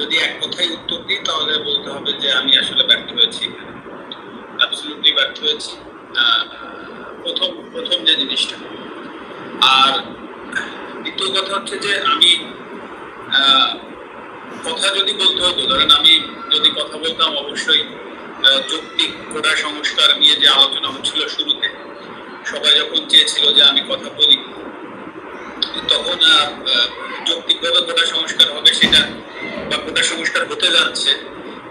যদি এক কথায় উত্তর দিই, তাহলে বলতে হবে যে আমি আসলে ব্যর্থ হয়েছি। অ্যাবসলিউটলি ব্যর্থ হয়েছি। প্রথম প্রথম যে জিনিসটা। আর দ্বিতীয় কথা হচ্ছে যে আমি কথা যদি বলতে হতো, ধরেন আমি যদি কথা বলতাম অবশ্যই যৌক্তিক কোটা সংস্কার নিয়ে যে আলোচনা হচ্ছিল শুরুতে, সবাই যখন চেয়েছিল যে আমি কথা বলি, তখন যৌক্তিকভাবে কোটা সংস্কার হবে সেটা বা কোটা সংস্কার হতে যাচ্ছে,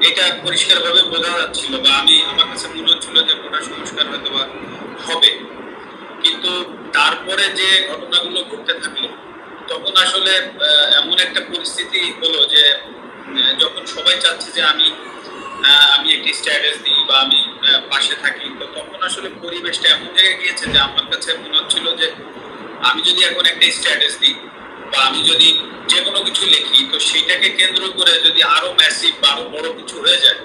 এটা পরিষ্কারভাবে বোঝা যাচ্ছিল বা আমি আমার কাছে মনে হচ্ছিল যে কোটা সংস্কার হয়তো বা হবে। কিন্তু তারপরে যে ঘটনাগুলো ঘটতে থাকল, তখন আসলে এমন একটা পরিস্থিতি হলো যে যখন সবাই চাচ্ছে যে আমি আমি একটি স্ট্যাটাস দিই বা আমি পাশে থাকি, তো তখন আসলে পরিবেশটা এমন জায়গায় গিয়েছে যে আমার কাছে মনে হচ্ছিল যে আমি যদি এখন একটা স্ট্যাটাস দিই বা আমি যদি যে কোনো কিছু লিখি, তো সেইটাকে কেন্দ্র করে যদি আরও ম্যাসিভ বা আরও বড় কিছু হয়ে যায়,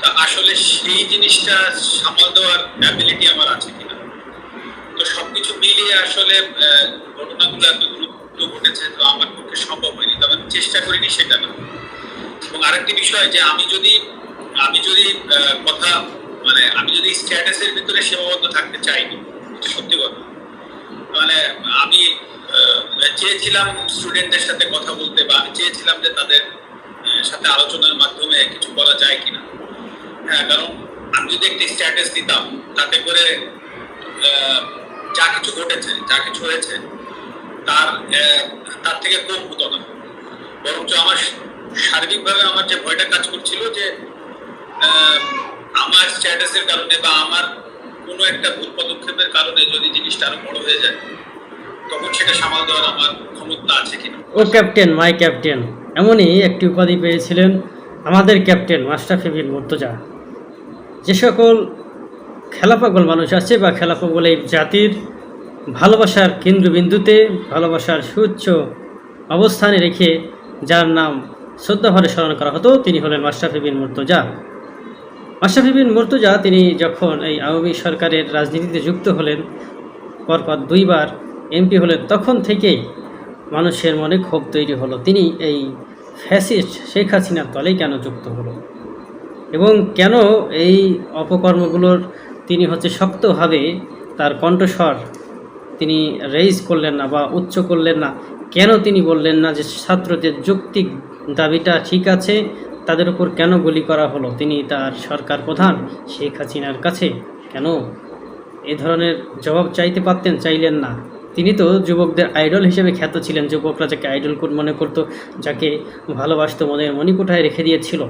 তা আসলে সেই জিনিসটা সামাল দেওয়ার অ্যাবিলিটি আমার আছে কিনা? তো সবকিছু মিলিয়ে আসলে ঘটনাগুলো এত দ্রুত ঘটেছে, তো আমার পক্ষে সম্ভব হয়নি, তবে আমি চেষ্টা করিনি সেটা না। এবং আরেকটি বিষয় যে আমি যদি আমি যদি কথা মানে আমি যদি স্ট্যাটাসের ভিতরে সীমাবদ্ধ থাকতে চাইনি সত্যি কথা। মানে আমি চেয়েছিলাম স্টুডেন্টদের সাথে কথা বলতে বা আমি চেয়েছিলাম যে তাদের সাথে আলোচনার মাধ্যমে কিছু বলা যায় কিনা। হ্যাঁ কারণ আমি যদি একটি স্ট্যাটাস দিতাম, তাতে করে যা কিছু ঘটেছে, যা কিছু হয়েছে, তার তার থেকে কম হতো না। বরঞ্চ আমার সার্বিকভাবে আমার যে ভয়টা কাজ করছিল যে আমার স্ট্যাটাসের কারণে বা আমার কোনো একটা ভুল পদক্ষেপের কারণে যদি জিনিসটা আরও বড় হয়ে যায় তখন সেটা সামাল দেওয়ার আমার ক্ষমতা আছে কিনা? O captain, my captain. এমনই একটি উপাধি পেয়েছিলেন আমাদের ক্যাপ্টেন মাস্টাফি বিন মুর্তজা। যে সকল খেলাপাগল মানুষ আছে বা খেলাপাগল এই জাতির, ভালোবাসার কেন্দ্রবিন্দুতে ভালোবাসার সুউচ্চ অবস্থানে রেখে যার নাম শ্রদ্ধাভরে স্মরণ করা হতো, তিনি হলেন মাস্টাফি বিন মুর্তজা। মাস্টাফি মুর্তজা, তিনি যখন এই আওয়ামী সরকারের রাজনীতিতে যুক্ত হলেন, পরপর দুইবার এমপি হলেন তখন থেকেই মানুষের মনে ক্ষোভ তৈরি হলো। তিনি এই ফ্যাসিস্ট শেখ হাসিনার দলেই কেন যুক্ত হলো? এবং কেন এই অপকর্মগুলোর তিনি হচ্ছে শক্তভাবে তার কণ্ঠস্বর তিনি রেইজ করলেন না বা উচ্চ করলেন না? কেন তিনি বললেন না যে ছাত্রদের যৌক্তিক দাবিটা ঠিক আছে, তাদের উপর কেন গুলি করা হলো? তিনি তার সরকার প্রধান শেখ হাসিনার কাছে কেন এ ধরনের জবাব চাইতে পারতেন, চাইলেন না? তিনি তো যুবকদের আইডল হিসেবে খ্যাত ছিলেন। যুবকরা যাকে আইডল মনে করত, যাকে ভালোবাসতো, মনের মণিকোঠায় রেখে দিয়েছিল।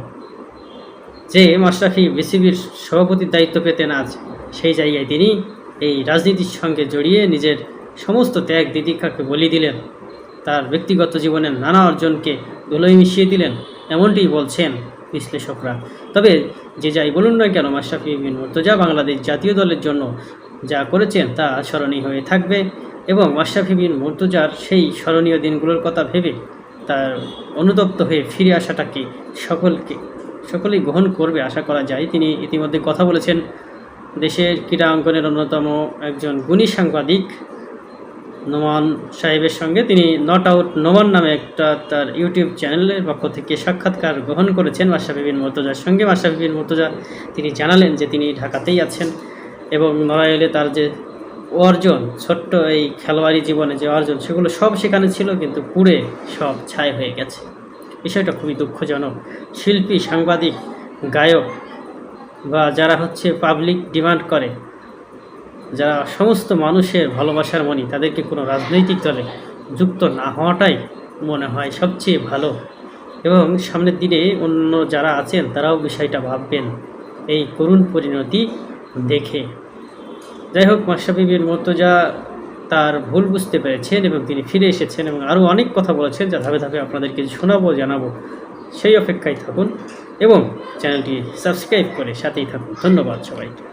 যে মাশরাফি বিসিবির সভাপতির দায়িত্ব পেতেন আজ, সেই জায়গায় তিনি এই রাজনীতির সঙ্গে জড়িয়ে নিজের সমস্ত ত্যাগ দিদিকাকে বলি দিলেন। তার ব্যক্তিগত জীবনের নানা অর্জনকে ধুলোয় মিশিয়ে দিলেন এমনটি বলছেন বিশ্লেষকরা। তবে যে যাই বলুন না কেন, মাশরাফি বিন মুর্তজা বাংলাদেশ জাতীয় দলের জন্য যা করেছেন তা স্মরণীয় হয়ে থাকবে। এবং মাশরাফি বিন মুর্তজার সেই স্মরণীয় দিনগুলোর কথা ভেবে তার অনুতপ্ত হয়ে ফিরে আসাটাকে সকলকে, সকলেই গ্রহণ করবে আশা করা যায়। তিনি ইতিমধ্যে কথা বলেছেন, দেশের ক্রীড়া অঙ্গনের অন্যতম একজন গুণী সাংবাদিক নোমান সাহেবের সঙ্গে। তিনি নট আউট নোমান নামে একটা তার ইউটিউব চ্যানেলের পক্ষ থেকে সাক্ষাৎকার গ্রহণ করেছেন মাশরাফি বিন মুর্তজার সঙ্গে। মাশরাফি বিন মুর্তজা, তিনি জানালেন যে তিনি ঢাকাতেই আছেন এবং নড়াইলে তার যে অর্জন, ছোট্ট এই খেলোয়াড়ি জীবনে যে অর্জন, সেগুলো সব সেখানে ছিল কিন্তু পুড়ে সব ছাই হয়ে গেছে। বিষয়টা খুবই দুঃখজনক। শিল্পী, সাংবাদিক, গায়ক বা যারা হচ্ছে পাবলিক ডিমান্ড করে, যারা সমস্ত মানুষের ভালোবাসার মনি তাদেরকে কোনো রাজনৈতিক দলে যুক্ত না হওয়াটাই মনে হয় সবচেয়ে ভালো। এবং সামনের দিনে অন্য যারা আছেন, তারাও বিষয়টা ভাববেন। এই করুণ পরিণতি দেখে। যাই হোক, মাশরাফি বিন মর্তজা তার ভুল বুঝতে পেরেছেন এবং তিনি ফিরে এসেছেন এবং আরও অনেক কথা বলেছেন যা ধাপে ধাপে আপনাদেরকে শোনাবো, জানাব। সেই অপেক্ষায় থাকুন এবং চ্যানেলটি সাবস্ক্রাইব করে সাথেই থাকুন। ধন্যবাদ সবাইকে।